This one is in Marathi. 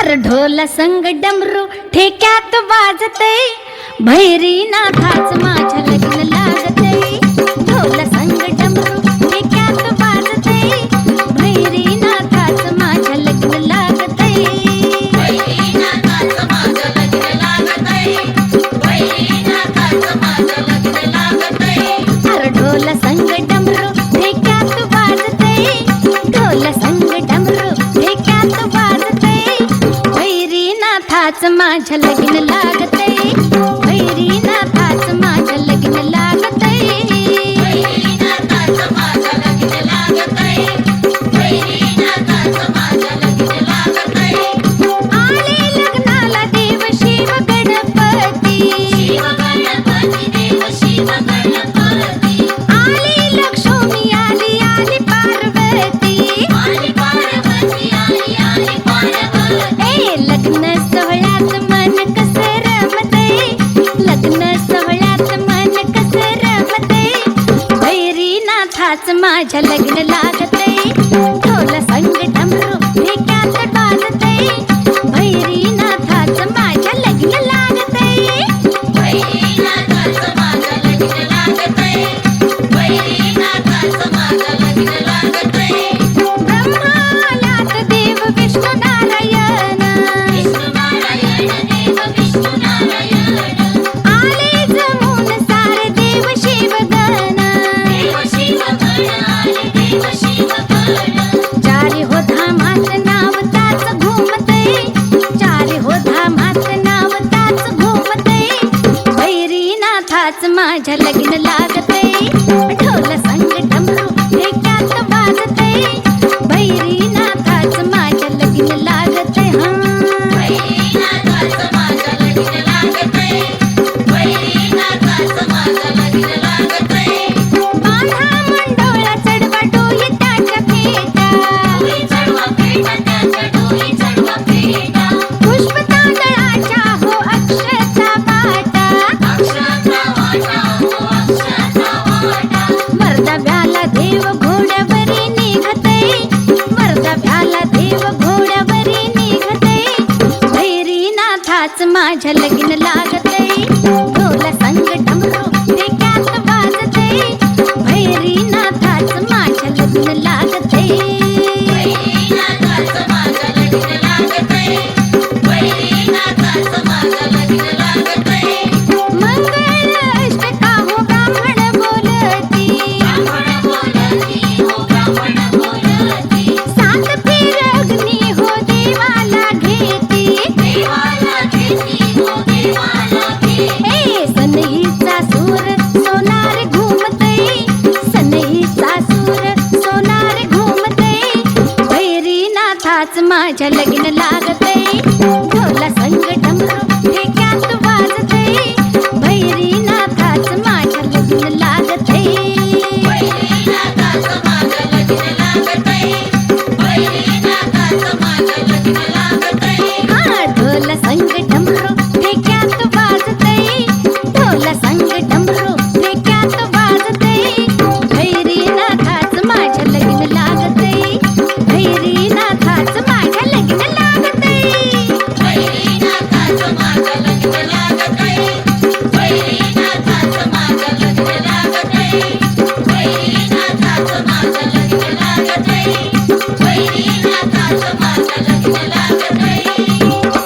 अर ढोल संग डमरू ठेक्यात वाजते भैरी नाथाच माझ्या लग्न लागते नाथाच माझ्या लग्न लागते भैरी नाथाच माझ्या लग्न लागते आले लग्नाला देव शिव गणपती. आली लक्ष्मी आली आली पार्वती. ए लग्न माझ्या लग्न चारी हो धामात नाव ताच घुमते चारी हो धामात नाव ताच घुमते भैरी नाथाच माझ्या लग्न लागते ढोल संग डमरू ढेक्यात वाजते भैरी नाथाच माझ्या लग्न लागते हा. बांधा नाथाच माझ्या लग्न लागते ढोला संग हे क्या